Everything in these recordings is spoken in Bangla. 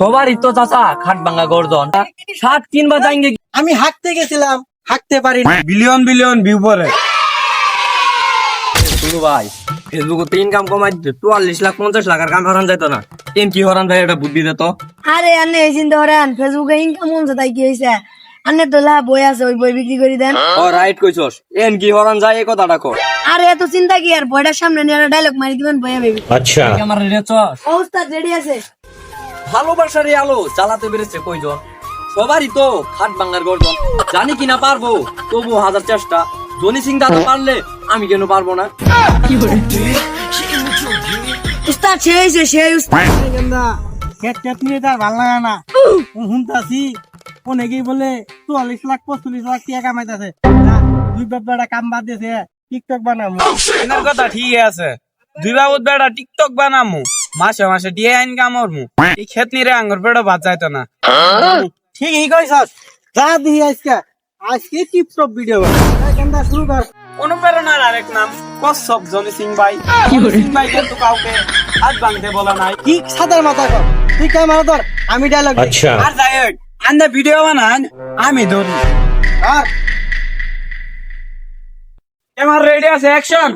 সবারই তো চাচা খাট ভাঙ্গা গর্জন। সাত কিনবা যাইঙ্গে আমি হাঁকতে গেছিলাম হাঁকতে পারি বিলিয়ন বিলিয়ন ভিউ পরে। শুরু ভাই ফেসবুকে ইনকাম কমাই চুয়াল্লিশ লাখ পঞ্চাশ লাখ আর কাম হরান যাইতো না। কেন কি হরান ভাই এটা বুদ্ধি দে তো। আরে আনে এই চিন্তা করেন ফেসবুকে ইনকাম তাই কি হয়েছে আনে তো লাভ বই আছে ওই বই বিক্রি করে দেন। ও রাইট কইছস। এন কি হরান যায় এই কথাটা কর। আরে এত চিন্তা কি আর? বইটার সামনে নিয়ে ডায়লগ মারি দিবেন বইয়া বেবি। আমার রে অবস্থা রেডি আছে। ভালোবাসার এই আলো চালাতে পেরেছে কয়জন? সবারই তো খাট ভাঙ্গার গর্জন। জানি কি না পারব তবু হাজার চেষ্টা। জনি সিং দাদা পারলে আমি কেন পারব না? উস্তাদ উস্তাদ। খেত খেত নিয়ে তার ভালো লাগে না। শুনতাছি অনেকেই বলে চুয়াল্লিশ লাখ পঁচল্লিশ লাখ কামাইতেছে। দুই কাম বাদ দিয়েছে টিকটক এনার কথা ঠিক আছে। দুই বাবুত বেড়া টিকটক বানামু। মাসে মাসে দিয়ে আইন ইনকাম করমু এই ক্ষেত নিরে আঙ্গুর পেড়ো ভাত যাইতো না। ঠিকই কইছস। যা দিই আজকে আজকে টিপটপ ভিডিও গেন্দা শুরু কর। অনুপ্রেরণার আরেক নাম কশ্যপ জনি সিং ভাই। জনি সিং ভাই কিন্তু কাউকে হাত ভাঙতে বলা নাই। ঠিক সাদার মাথা কর। তুই ক্যামেরা ধর আমি ডায়লগ আচ্ছা। আর যাই হোক আন্দা ভিডিও বানান আমি ধরি। আর আমার রেডি আছে অ্যাকশন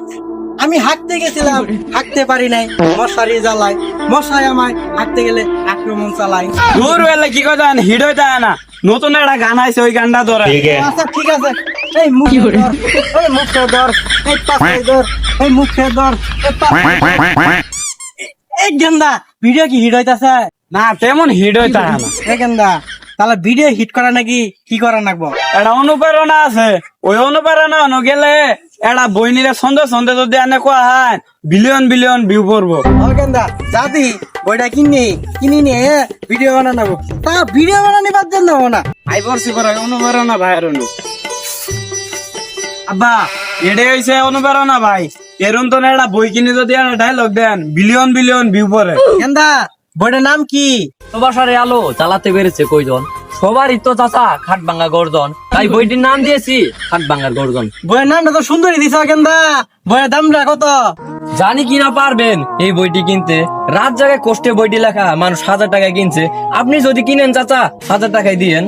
আমি হাঁকতে গেছিলাম হাঁকতে পারি নাই। মশারি জ্বালাই মশাই আমায় হাঁকতে গেলে আক্রমণ চালাই দূর বেলা কি কথা হিট হইতে হয় না। নতুন একটা গান আইছে ওই গানটা ধরে। আচ্ছা ঠিক আছে। এই মুখে ধর এই মুখে ধর এই পাশে ধর এই মুখে ধর এই গেন্দা ভিডিও কি হিট হইতাছে? না তেমন হিট হইতে হয় না। এই গেন্দা তাহলে ভিডিও হিট করা নাকি কি করা নাকবো? এটা অনুপ্রেরণা আছে। ওই অনুপ্রেরণা অন গেলে এটা বইনিরে সন্দেহ সন্দেহ যদি আনে কোয়া হয় বিলিয়ন বিলিয়ন ভিউ পড়ব। ও গেন্দা বইটা কিনি কিনি নিয়ে ভিডিও বানাবো তা ভিডিও বানানি বাদ দেন না না আই পড়ছি পরে অনুপ্রেরণা ভাইয়ের অনু। আব্বা এটাই হইছে অনুপ্রেরণা ভাই। এরম তো না বই কিনে যদি ডায়লগ দেন বিলিয়ন বিলিয়ন ভিউ পড়ে। গেন্দা বইটার নাম কি? এই আলো চালাতে পেরেছে কয়জন? সবারই তো চাচা খাট ভাঙ্গা গর্জন। তাই বইটির নাম দিয়েছি খাট ভাঙ্গার গর্জন। বইয়ের নামটা তো সুন্দরী দিছ কেন্দা বইয়ের দামটা কত? জানি কিনা পারবেন এই বইটি কিনতে। রাত জায়গায় কষ্টে বইটি লেখা মানুষ হাজার টাকায় কিনছে। আপনি যদি কিনেন চাচা হাজার টাকায় দিয়েন।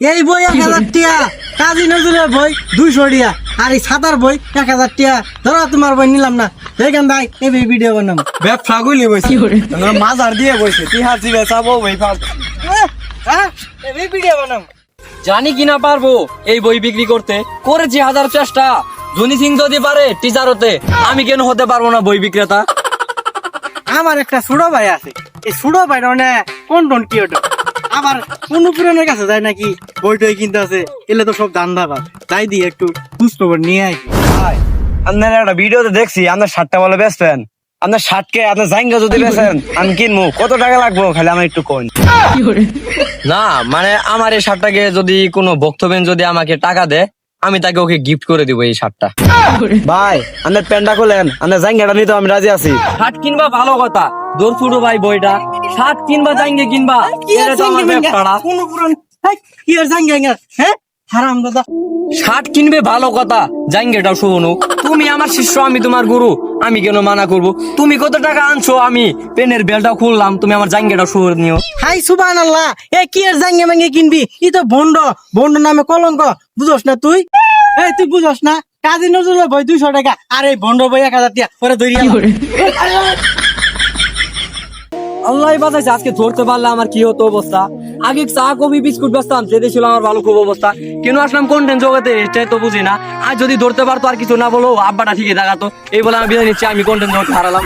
এই বই? এক হাজার টিয়া। কাজী নজরুলের বই দুইশো টিয়া। আর এই সাদার বই এক হাজার টিয়া। ধরো তোমার বই নিলাম না। দেখেন ভাই এই ভিডিও বানাম। ব্যবসা গুলি বইছে। মাজার দিয়ে বইছে। তিহার জিবে চাবো বই পাব এই ভিডিও বানাম। জানি কিনা পারব এই বই বিক্রি করতে। করেছি হাজার চেষ্টা। জনি সিং যদি পারে টিচার হতে। আমি কেন হতে পারব না বই বিক্রেতা? আমার একটা ছোট ভাই আছে। এই ছোট ভাই মানে কোন কোন কি ওটা? আবার কোন পুরানের কাছে যায় নাকি? বই টই কিনতে আছে এলে তো সব ধান্দা পাস তাই দিয়ে একটু বুঝতে পার নিয়ে আয়। আপনার একটা ভিডিওতে দেখছি আপনার শার্টটা বলে বেচবেন আপনার শার্টকে আপনার জাইঙ্গা যদি বেচেন আমি কিনবো। কত টাকা লাগবো? খালি আমার একটু কোন না মানে আমার এই শার্টটাকে যদি কোনো ভক্তবেন যদি আমাকে টাকা দেয় আমি তাকে ওকে গিফট করে দিব এই শার্টটা। ভাই আপনার প্যান্টটা খুলেন আপনার জাইঙ্গাটা নিতে আমি রাজি আছি। শার্ট কিনবা ভালো কথা। দোর ফুটো ভাই বইটা। শার্ট কিনবা কিনবা। এটা তো আমার জাঙ্গে কোন পুরান কি আর জাঙ্গে হ্যাঁ? হারাম দাদা। শার্ট কিনবে ভালো কথা। জাইঙ্গেটাও শুনো তুমি আমার শিষ্য আমি তোমার গুরু। আমি কেন মানা করব? তুমি কত টাকা আনছো? আমি পেনের বেলটা খুললাম। তুমি আমার জাইঙ্গেটাও শুভ নিও। হাই সুবান আল্লাহ এ কি আর জাঙ্গে মাঙ্গে কিনবি? ই তো বন্ড বন্ড নামে কলঙ্ক। বুঝোস না তুই? এই তুই বুঝস না? কাজী নজরুল ভাই দুইশো টাকা। আর এই বন্ড বই এক হাজার টাকা ওরা ধরি আল্লাহ বাজাইছে আজকে ধরতে পারলে আমার কি হতো অবস্থা? আগে চা, কফি, বিস্কুট বেচতাম যেতে ছিল আমার ভালো খুব অবস্থা। কেন আসলাম কন্টেন্ট জগতে? এটাই তো বুঝি না। আর যদি ধরতে পারতো আর কিছু না বলো, আব্বাটা ঠিকই দেখাতো। এই বলে আমি বিদায় নিচ্ছি, আমি কন্টেন্ট জগতে হারালাম।